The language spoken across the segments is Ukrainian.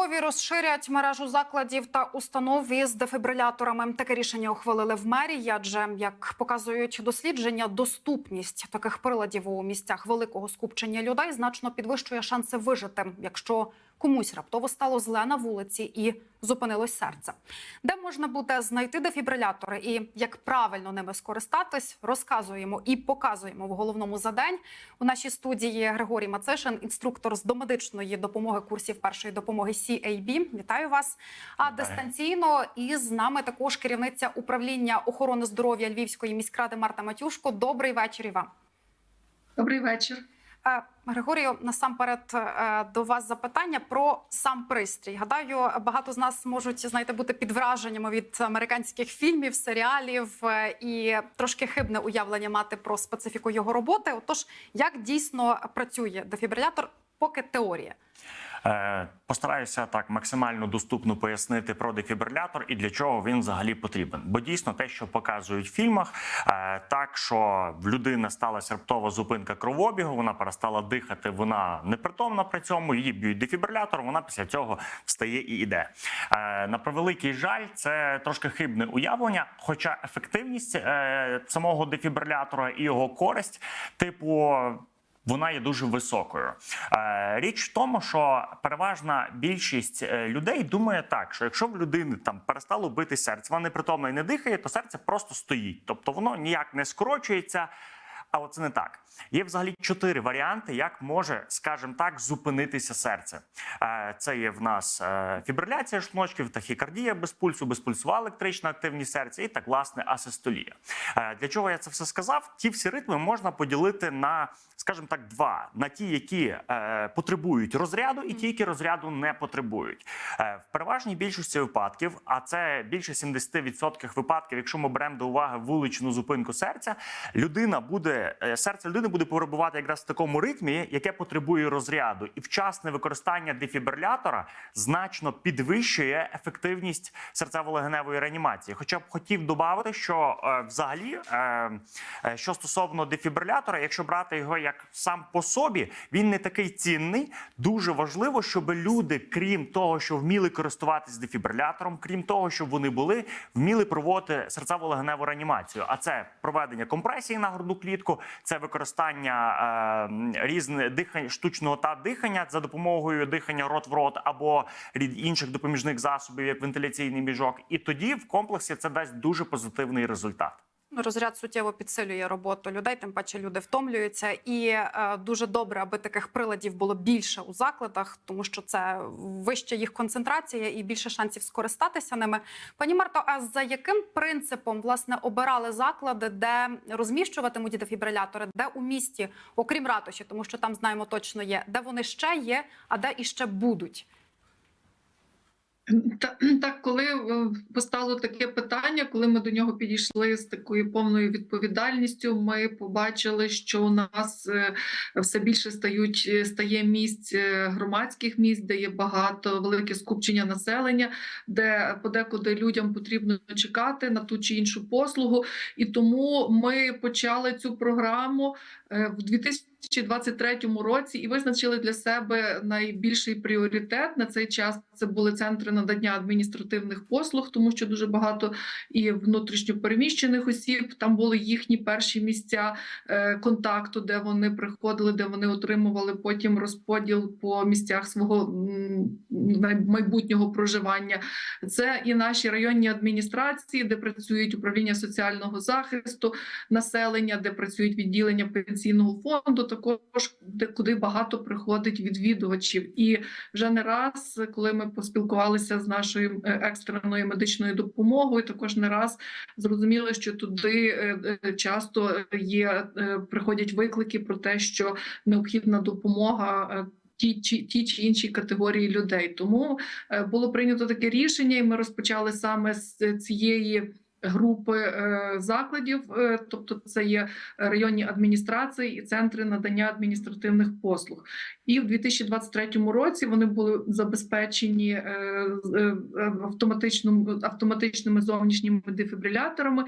Львові розширять мережу закладів та установ із дефібриляторами. Таке рішення ухвалили в мерії, адже як показують дослідження, доступність таких приладів у місцях великого скупчення людей значно підвищує шанси вижити, якщо комусь раптово стало зле на вулиці і зупинилось серце. Де можна буде знайти дефібрилятори і як правильно ними скористатись, розказуємо і показуємо в головному за день. У нашій студії Григорій Мацишин, інструктор з домедичної допомоги курсів першої допомоги CAB. Вітаю вас. А дистанційно із нами також керівниця управління охорони здоров'я Львівської міськради Марта Матюшко. Добрий вечір і вам. Добрий вечір. Е, Григорію, насамперед е, до вас запитання про сам пристрій. Гадаю, багато з нас можуть знаєте, бути під враженнями від американських фільмів, серіалів е, і трошки хибне уявлення мати про специфіку його роботи. Отож, як дійсно працює дефібрилятор, поки теорія. Е, Постараюся так максимально доступно пояснити про дефібрилятор і для чого він взагалі потрібен. Бо дійсно те, що показують в фільмах, е, так що в людини сталася раптова зупинка кровообігу, вона перестала дихати, вона непритомна при цьому. Її б'ють дефібрилятор. Вона після цього встає і йде. Е, На превеликий жаль, це трошки хибне уявлення. Хоча ефективність самого дефібрилятора і його користь, типу. Вона є дуже високою. Е, Річ в тому, що переважна більшість е, людей думає так, що якщо в людини там перестало бити серце, вона непритомна і не дихає, то серце просто стоїть, тобто воно ніяк не скорочується. Але це не так. Є взагалі чотири варіанти, як може, скажімо так, зупинитися серце. Е, Це є в нас е, фібриляція шлуночків, тахікардія без пульсу, безпульсова електрична активність серця і так власне асистолія. Е, Для чого я це все сказав? Ті всі ритми можна поділити на, скажімо так, два: на ті, які потребують розряду, і ті, які розряду не потребують. В переважній більшості випадків, а це більше 70% випадків, якщо ми беремо до уваги вуличну зупинку серця, людина буде серце людини буде перебувати якраз в такому ритмі, яке потребує розряду, і вчасне використання дефібрилятора значно підвищує ефективність серцево-легеневої реанімації. Хоча б хотів додати, що е, взагалі, е, е, що стосовно дефібрилятора, якщо брати його як сам по собі, він не такий цінний. Дуже важливо, щоб люди, крім того, що вміли користуватись дефібрилятором, крім того, щоб вони були, вміли проводити серцево-легеневу реанімацію. А це проведення компресії на грудну клітку, це використання е, різних дихань штучного та дихання за допомогою дихання рот в рот або інших допоміжних засобів, як вентиляційний міжок. І тоді в комплексі це дасть дуже позитивний результат. Розряд суттєво підсилює роботу людей, тим паче люди втомлюються, і е, дуже добре, аби таких приладів було більше у закладах, тому що це вища їх концентрація і більше шансів скористатися ними. Пані Марто, а за яким принципом власне обирали заклади, де розміщуватимуть дефібрилятори, де у місті, окрім ратуші, тому що там знаємо точно є, де вони ще є, а де іще будуть? Та- Так, коли е, постало таке питання, коли ми до нього підійшли з такою повною відповідальністю, ми побачили, що у нас е, все більше стають е, стає місць громадських місць, де є багато велике скупчення населення, де подекуди людям потрібно чекати на ту чи іншу послугу. І тому ми почали цю програму в 2023 році і визначили для себе найбільший пріоритет на цей час. Це були центри надання адміністративних послуг, тому що дуже багато і внутрішньопереміщених осіб там були їхні перші місця е, контакту, де вони приходили, де вони отримували потім розподіл по місцях свого майбутнього проживання. Це і наші районні адміністрації, де працюють управління соціального захисту населення, де працюють відділення пенсійного фонду, також де куди багато приходить відвідувачів. І вже не раз, коли ми поспілкувалися з нашою е, екстреною медичною допомогою, також не раз зрозуміли, що туди е, е, часто є приходять виклики про те, що необхідна допомога. Ті чи ті чи інші категорії людей, тому було прийнято таке рішення, і ми розпочали саме з цієї групи е, закладів, е, тобто це є районні адміністрації і центри надання адміністративних послуг. І в 2023 році вони були забезпечені е, автоматичним, автоматичними зовнішніми дефібриляторами,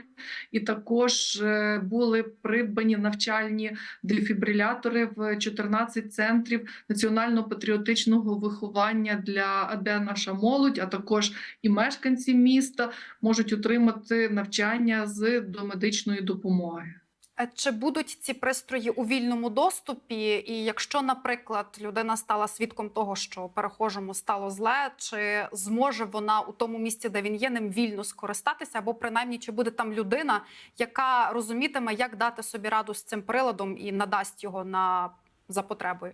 і також були придбані навчальні дефібрилятори в 14 центрів національно-патріотичного виховання для де наша молодь, а також і мешканці міста можуть отримати навчання з домедичної допомоги. Е, Чи будуть ці пристрої у вільному доступі? І якщо, наприклад, людина стала свідком того, що перехожому стало зле, чи зможе вона у тому місці, де він є, ним вільно скористатися, або принаймні чи буде там людина, яка розумітиме, як дати собі раду з цим приладом і надасть його на за потребою?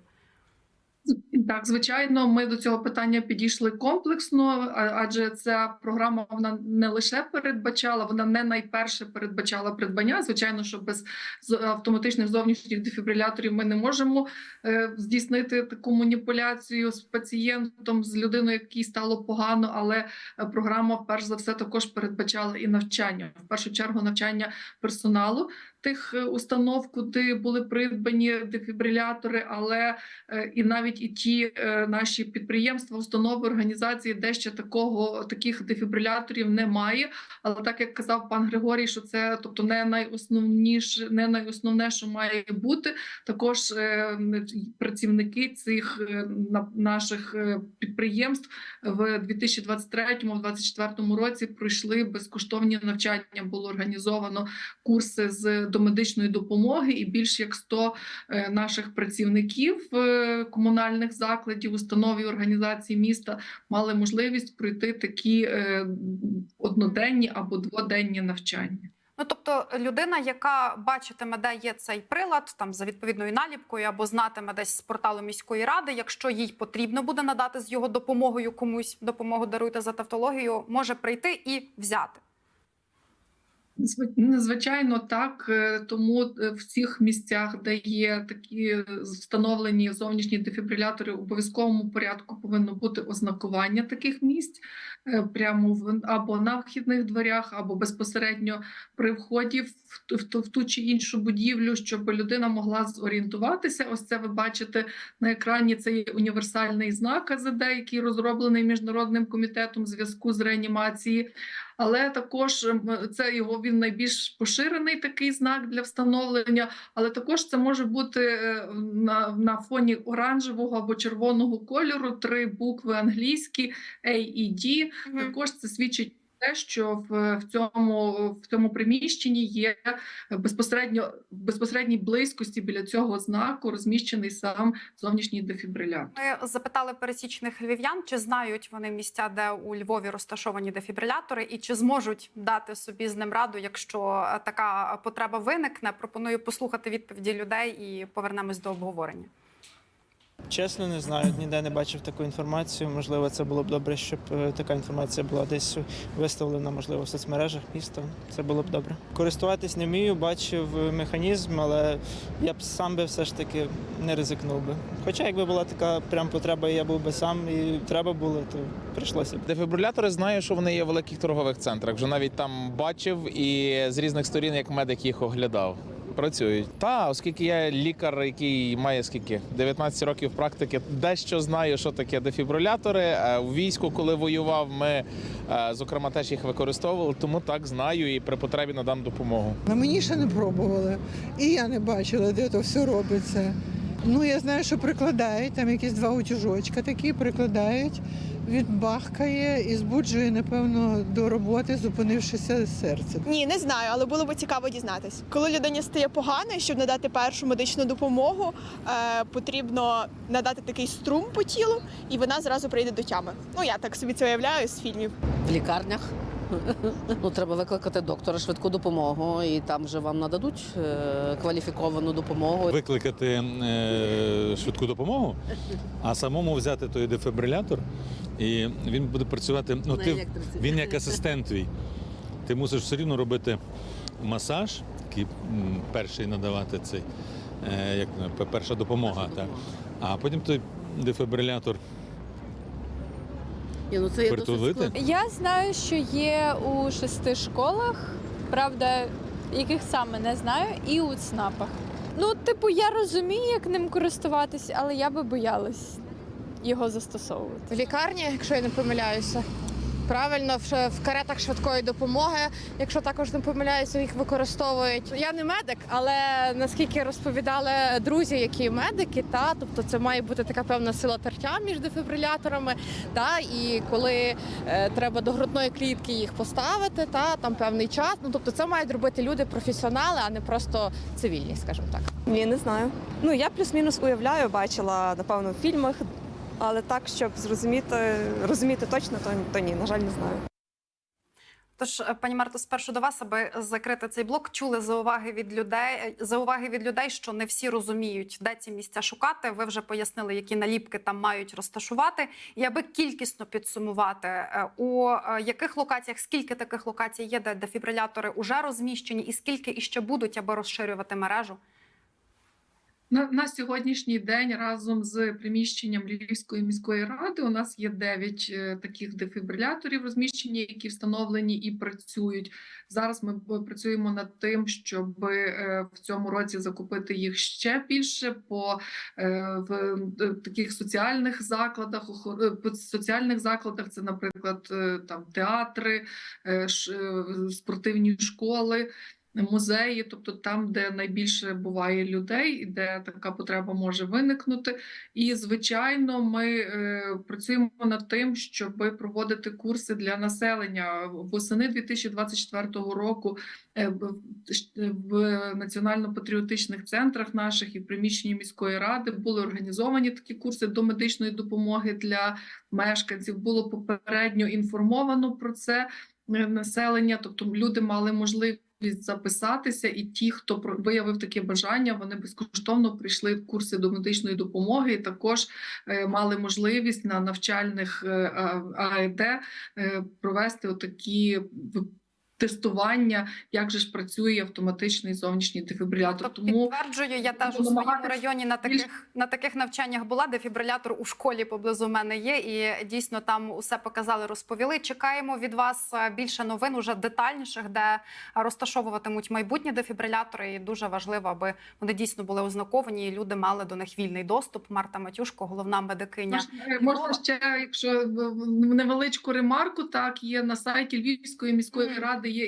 Так, звичайно, ми до цього питання підійшли комплексно, адже ця програма вона не лише передбачала, вона не найперше передбачала придбання. Звичайно, що без автоматичних зовнішніх дефібриляторів ми не можемо е, здійснити таку маніпуляцію з пацієнтом, з людиною, якій стало погано. Але е, програма, перш за все, також передбачала і навчання. В першу чергу, навчання персоналу тих е, установ, куди були придбані дефібрилятори, але е, і навіть і ті е, наші підприємства, установи, організації, де ще такого таких дефібриляторів немає. Але так як казав пан Григорій, що це тобто не найосновніше, не найосновне, що має бути. Також працівники цих на- наших підприємств в 2023-2024 році пройшли безкоштовні навчання. Було організовано курси з домедичної допомоги, і більш як 100 е, наших працівників е, комунальних закладів, установ і організацій міста мали можливість пройти такі е, одноденні або дводенні навчання. Ну тобто, людина, яка бачитиме, де є цей прилад, там за відповідною наліпкою, або знатиме десь з порталу міської ради, якщо їй потрібно буде надати з його допомогою комусь допомогу даруйте за тавтологію, може прийти і взяти. Зв- Звичайно, так. Е, Тому е, в цих місцях, де є такі е, встановлені зовнішні дефібрилятори, в обов'язковому порядку повинно бути ознакування таких місць прямо в або на вхідних дверях, або безпосередньо при вході в в в ту чи іншу будівлю, щоб людина могла зорієнтуватися. Ось це ви бачите на екрані. Це є універсальний знак АЗД, який розроблений міжнародним комітетом зв'язку з реанімації. Але також це його він найбільш поширений такий знак для встановлення. Але також це може бути е, на, на фоні оранжевого або червоного кольору три букви англійські A і D. Також це свідчить те, що в, в цьому в цьому приміщенні є безпосередньо в безпосередній близькості біля цього знаку розміщений сам зовнішній дефібрилятор. Ми запитали пересічних львів'ян, чи знають вони місця, де у Львові розташовані дефібрилятори, і чи зможуть дати собі з ним раду, якщо така потреба виникне. Пропоную послухати відповіді людей і повернемось до обговорення. Чесно, не знаю, ніде не бачив таку інформацію. Можливо, це було б добре, щоб е, така інформація була десь виставлена, можливо, в соцмережах міста. Це було б добре. Користуватись не вмію, бачив е, механізм, але я б сам би все ж таки не ризикнув би. Хоча, якби була така прям потреба, я був би сам, і треба було, то прийшлося б. Дефібрилятори знаю, що вони є в великих торгових центрах. Вже навіть там бачив і з різних сторін, як медик їх оглядав. Працюють. Та, оскільки я лікар, який має скільки 19 років практики, дещо знаю, що таке дефібрилятори. Е, У війську, коли воював, ми е, зокрема теж їх використовували, тому так знаю і при потребі надам допомогу. На мені ще не пробували. І я не бачила, де то все робиться. Ну, я знаю, що прикладають, там якісь два утюжочка такі прикладають, відбахкає і збуджує, напевно, до роботи, зупинившися серце. Ні, не знаю, але було б цікаво дізнатись. Коли людині стає погано, щоб надати першу медичну допомогу, е, потрібно надати такий струм по тілу, і вона зразу прийде до тями. Ну я так собі це уявляю з фільмів. в лікарнях. Ну, треба викликати доктора швидку допомогу, і там вже вам нададуть е, кваліфіковану допомогу. викликати е, швидку допомогу, а самому взяти той дефібрилятор, і він буде працювати. Ну, ти, він як асистент твій. Ти мусиш все рівно робити масаж, такий м, перший надавати цей, е, як е, перша допомога. Перша Так. допомога. А потім той дефібрилятор Ні, ну це є досить Притулити? складно. Я знаю, що є у шести школах, правда, яких саме не знаю, і у ЦНАПах. Ну, типу, я розумію, як ним користуватись, але я би боялась його застосовувати. В лікарні, якщо я не помиляюся. Правильно, в, в каретах швидкої допомоги, якщо також не помиляюся, їх використовують. Я не медик, але наскільки розповідали друзі, які медики, та тобто це має бути така певна сила тертя між дефібриляторами. Та і коли е, треба до грудної клітки їх поставити, та там певний час. Ну тобто, це мають робити люди професіонали, а не просто цивільні, скажімо так. Ні, не знаю. Ну я плюс-мінус уявляю, бачила напевно в фільмах, але так, щоб зрозуміти, розуміти точно, то, то ні, на жаль, не знаю. Тож, е, пані Марто, спершу до вас, аби закрити цей блок, чули зауваги від людей, зауваги від людей, що не всі розуміють, де ці місця шукати. Ви вже пояснили, які наліпки там мають розташувати. І аби кількісно підсумувати, е, у е, яких локаціях, скільки таких локацій є, де дефібрилятори вже розміщені, і скільки іще будуть, аби розширювати мережу. На, на сьогоднішній день разом з приміщенням Львівської міської ради у нас є 9 е, таких дефібриляторів розміщені, які встановлені і працюють. Зараз ми працюємо над тим, щоб е, в цьому році закупити їх ще більше по е, в е, таких соціальних закладах, е, по соціальних закладах. Це, наприклад, е, там театри, е, е, спортивні школи музеї, тобто там, де найбільше буває людей, і де така потреба може виникнути. І звичайно, ми е, працюємо над тим, щоб проводити курси для населення восени 2024 року. е, в- національно-патріотичних центрах наших і в приміщенні міської ради були організовані такі курси до медичної допомоги для мешканців. Було попередньо інформовано про це е, населення, тобто люди мали можливість записатися, і ті, хто виявив таке бажання, вони безкоштовно прийшли в курси до медичної допомоги. І також е, мали можливість на навчальних е, АЕД е, провести отакі тестування, як же ж працює автоматичний зовнішній дефібрилятор. Тобто Тому підтверджую, я теж у своєму районі на більш- таких на таких навчаннях була. Дефібрилятор у школі поблизу мене є, і дійсно там усе показали, розповіли. Чекаємо від вас е, більше новин, уже детальніших, де розташовуватимуть майбутні дефібрилятори. І дуже важливо, аби вони дійсно були ознаковані, і люди мали до них вільний доступ. Марта Матюшко, головна медикиня. Можна, е, можна ще, якщо невеличку ремарку, так є на сайті Львівської міської ради є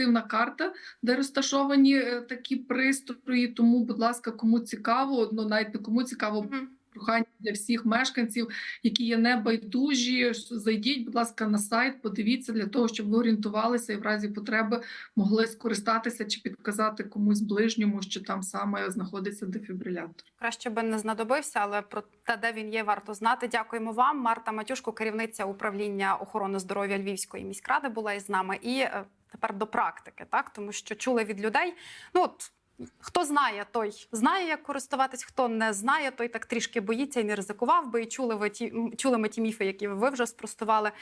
інтерактивна карта, де розташовані е, такі пристрої. Тому, будь ласка, кому цікаво, ну навіть не кому цікаво. Прохання для всіх мешканців, які є небайдужі. Зайдіть, будь ласка, на сайт, подивіться для того, щоб ви орієнтувалися і в разі потреби могли скористатися чи підказати комусь ближньому, що там саме знаходиться дефібрилятор. Краще би не знадобився, але про те, де він є, варто знати. Дякуємо вам. Марта Матюшко, керівниця управління охорони здоров'я Львівської міськради, була із нами. І е, тепер до практики, так тому що чули від людей. Ну от хто знає, той знає, як користуватись. Хто не знає, той так трішки боїться і не ризикував би. І чули ви ті чули ми ті міфи, які ви вже спростували.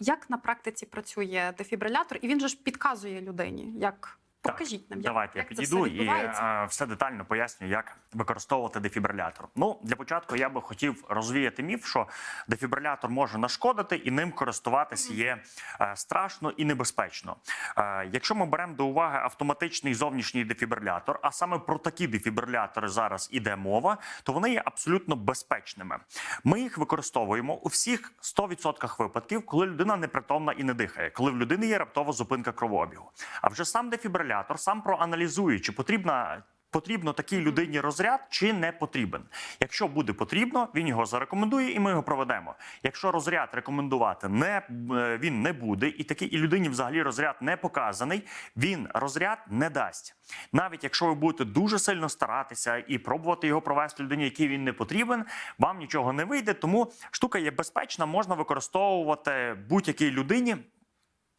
Як на практиці працює дефібрилятор, і він же ж підказує людині, як покажіть нам, як, Давайте я як це підійду все і е, все детально поясню, як використовувати дефібрилятор. Ну для початку я би хотів розвіяти міф, що дефібрилятор може нашкодити, і ним користуватись є е, страшно і небезпечно. Е, якщо ми беремо до уваги автоматичний зовнішній дефібрилятор, а саме про такі дефібрилятори зараз іде мова, то вони є абсолютно безпечними. Ми їх використовуємо у всіх 100% випадків, коли людина непритомна і не дихає, коли в людини є раптова зупинка кровообігу. А вже сам дефібрилятор сам проаналізує, чи потрібна. Потрібно такій людині розряд чи не потрібен. Якщо буде потрібно, він його зарекомендує, і ми його проведемо. Якщо розряд рекомендувати не е, він не буде, і такій і людині взагалі розряд не показаний, він розряд не дасть. Навіть якщо ви будете дуже сильно старатися і пробувати його провести людині, якій він не потрібен, вам нічого не вийде. Тому штука є безпечна, можна використовувати будь-якій людині.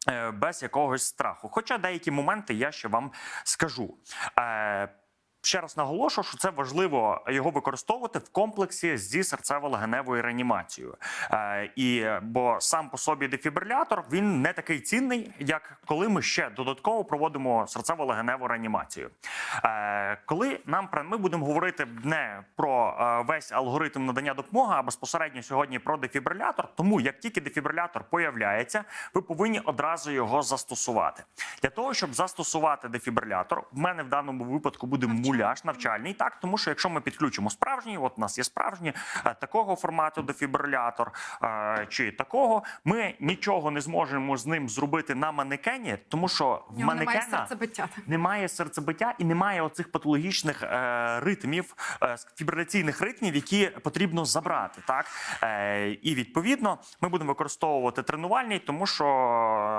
Е, Без якогось страху. Хоча деякі моменти я ще вам скажу. Ще раз наголошую, що це важливо його використовувати в комплексі зі серцево-легеневою реанімацією. Е, і бо сам по собі дефібрилятор він не такий цінний, як коли ми ще додатково проводимо серцево-легеневу реанімацію. Е, коли нам ми будемо говорити не про е, весь алгоритм надання допомоги, а безпосередньо сьогодні про дефібрилятор. Тому як тільки дефібрилятор появляється, ви повинні одразу його застосувати. Для того щоб застосувати дефібрилятор, в мене в даному випадку буде муляж навчальний. Так, тому що якщо ми підключимо справжній, от у нас є справжній е, такого формату дефібрилятор е, чи такого, ми нічого не зможемо з ним зробити на манекені, тому що в нього немає манекена серцебиття. немає серцебиття і немає оцих патологічних е, ритмів, фібриляційних ритмів, які потрібно забрати. Так і відповідно ми будемо використовувати тренувальний, тому що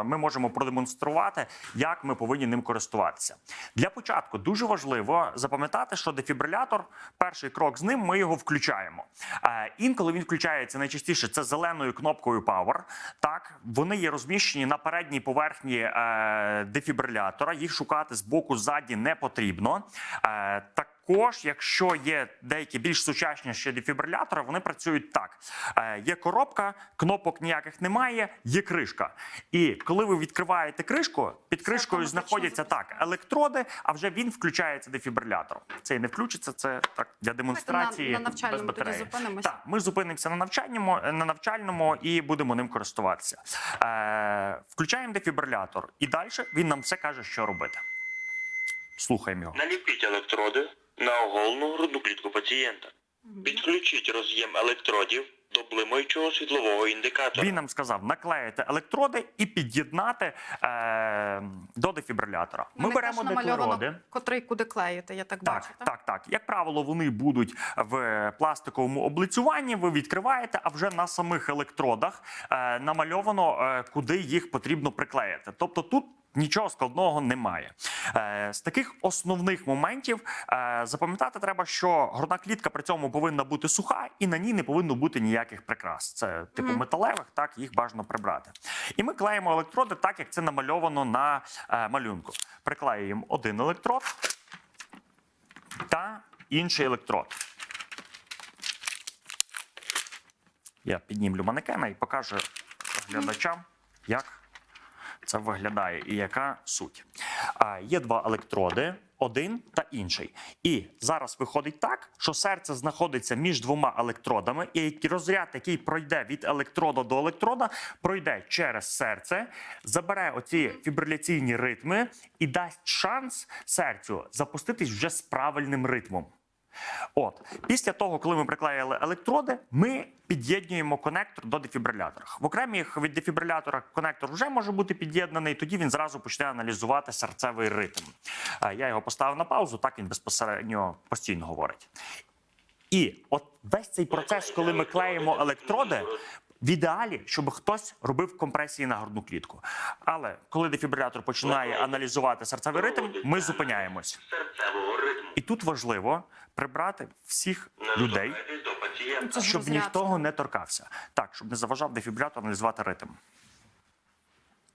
ми можемо продемонструвати, як ми повинні ним користуватися. Для початку дуже важливо запам'ятати, що дефібрилятор, перший крок з ним, ми його включаємо. Е, інколи він включається найчастіше це зеленою кнопкою Power. Так, вони є розміщені на передній поверхні е, дефібрилятора. Їх шукати з боку ззаді не потрібно. Е, також, якщо є деякі більш сучасні ще дефібрилятори, вони працюють так: е, є коробка, кнопок ніяких немає, є кришка. І коли ви відкриваєте кришку, під кришкою знаходяться так електроди, а вже він включається дефібрилятор. Це не включиться, це так для демонстрації. на навчальному без тоді зупинимося. Так, ми зупинимося на навчальному, на навчальному і будемо ним користуватися. Е, включаємо дефібрилятор, і далі він нам все каже, що робити. Слухаємо його. Наліпіть електроди на оголену грудну клітку пацієнта. Підключіть роз'єм електродів до блимаючого світлового індикатора. Він нам сказав наклеїти електроди і під'єднати е, до дефібрилятора. Ми Вони беремо намальовано, котрий куди клеїти, я так, бачу. Так, так, так. Як правило, вони будуть в пластиковому облицюванні. Ви відкриваєте, а вже на самих електродах е, намальовано, е, куди їх потрібно приклеїти. Тобто тут. Нічого складного немає. Е, з таких основних моментів е, запам'ятати треба, що грудна клітка при цьому повинна бути суха, і на ній не повинно бути ніяких прикрас. Це типу металевих, так їх бажано прибрати. І ми клеїмо електроди так, як це намальовано на е, малюнку. Приклеюємо один електрод та інший електрод. Я піднімлю манекена і покажу глядачам, як це виглядає і яка суть. А, є два електроди. Один та інший, і зараз виходить так, що серце знаходиться між двома електродами, і розряд, який пройде від електрода до електрода, пройде через серце, забере оці фібриляційні ритми і дасть шанс серцю запуститись вже з правильним ритмом. От після того, коли ми приклеїли електроди, ми під'єднуємо конектор до дефібрилятора. В окремих від дефібрилятора конектор вже може бути під'єднаний. Тоді він зразу почне аналізувати серцевий ритм. Е, Я його поставив на паузу, так він безпосередньо постійно говорить. І от весь цей процес, коли ми клеїмо електроди. В ідеалі, щоб хтось робив компресії на грудну клітку. Але коли дефібрилятор починає аналізувати серцевий ритм, ми зупиняємось. І тут важливо прибрати всіх людей, пацієнта. Це ж щоб ніхто не торкався. Так, щоб не заважав дефібрилятор аналізувати ритм.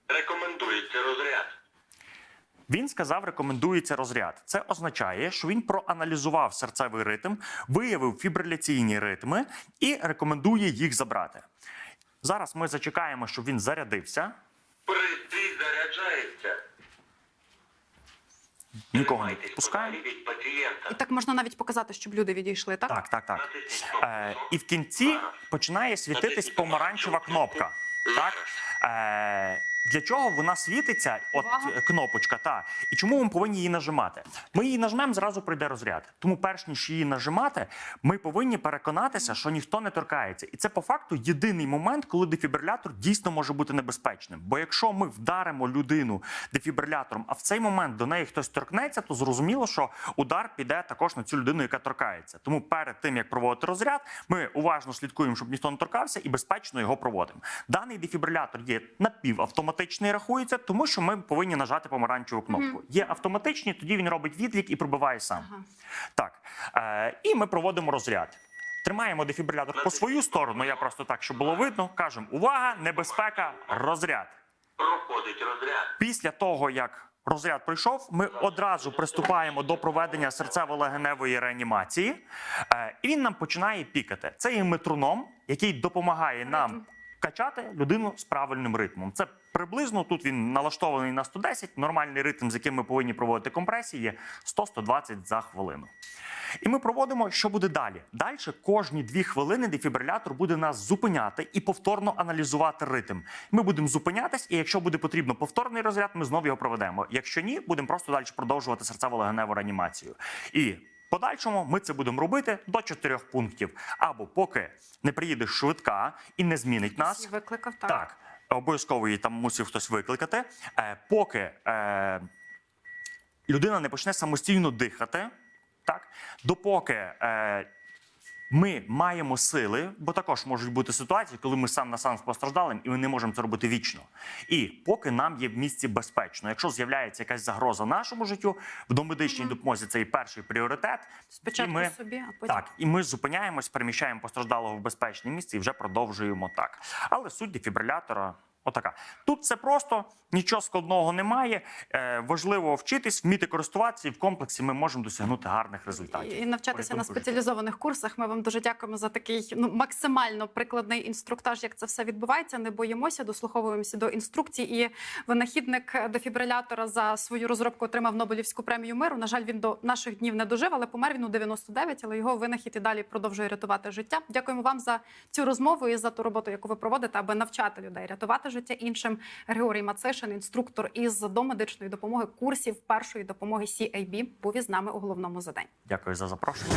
Рекомендується розряд. Він сказав, рекомендується розряд. Це означає, що він проаналізував серцевий ритм, виявив фібриляційні ритми і рекомендує їх забрати. Зараз ми зачекаємо, щоб він зарядився. Пристрій Нікого не відпускаємо. І так можна навіть показати, щоб люди відійшли, так? Так, так, так. Е, і в кінці починає світитись помаранчева кнопка. Так? Е, для чого вона світиться? От Увага. е, кнопочка, та. І чому ми повинні її нажимати? Ми її нажмемо, зразу прийде розряд. Тому, перш ніж її нажимати, ми повинні переконатися, що ніхто не торкається. І це по факту єдиний момент, коли дефібрилятор дійсно може бути небезпечним. Бо якщо ми вдаримо людину дефібрилятором, а в цей момент до неї хтось торкнеться, то зрозуміло, що удар піде також на цю людину, яка торкається. Тому перед тим як проводити розряд, ми уважно слідкуємо, щоб ніхто не торкався, і безпечно його проводимо. Даний дефібрилятор є напівавтоматичний, рахується, тому що ми повинні нажати помаранчеву кнопку. Є автоматичні, тоді він робить відлік і пробиває сам. Ага. Так. Е, і ми проводимо розряд. Тримаємо дефібрилятор по свою сторону. Я просто так, щоб було видно. Кажемо: увага, небезпека, розряд. Проходить розряд. Після того, як Розряд пройшов. Ми одразу приступаємо до проведення серцево-легеневої реанімації, е, і він нам починає пікати. Це є метроном, який допомагає нам качати людину з правильним ритмом. Це приблизно тут він налаштований на 110, Нормальний ритм, з яким ми повинні проводити компресії, є 100-120 за хвилину. І ми проводимо, що буде далі. Далі кожні дві хвилини дефібрилятор буде нас зупиняти і повторно аналізувати ритм. Ми будемо зупинятись, і якщо буде потрібно повторний розряд, ми знову його проведемо. Якщо ні, будемо просто далі продовжувати серцево-легеневу реанімацію. І подальшому ми це будемо робити до чотирьох пунктів. Або поки не приїде швидка і не змінить нас. Викликав так. Так, обов'язково її там мусив хтось викликати. Е, поки е, людина не почне самостійно дихати, так, допоки е, ми маємо сили, бо також можуть бути ситуації, коли ми сам на сам з постраждалим, і ми не можемо це робити вічно. І поки нам є в місці безпечно, якщо з'являється якась загроза нашому життю, в домедичній допомозі це і перший пріоритет. Спочатку і ми, собі, а потім так, і ми зупиняємось, переміщаємо постраждалого в безпечне місце і вже продовжуємо так. Але суть дефібрилятора отака. Тут це просто нічого складного немає. Е, важливо вчитись, вміти користуватися, і в комплексі ми можемо досягнути гарних результатів. і навчатися на Порятунку життя. спеціалізованих курсах. Ми вам дуже дякуємо за такий ну максимально прикладний інструктаж, як це все відбувається. Не боїмося, дослуховуємося до інструкцій. І винахідник дефібрилятора за свою розробку отримав Нобелівську премію миру. На жаль, він до наших днів не дожив, але помер він у 99, але його винахід і далі продовжує рятувати життя. Дякуємо вам за цю розмову і за ту роботу, яку ви проводите, аби навчати людей рятувати життя іншим. Григорій Мацишин, інструктор із домедичної допомоги курсів першої допомоги CAB, був із нами у головному за день. Дякую за запрошення.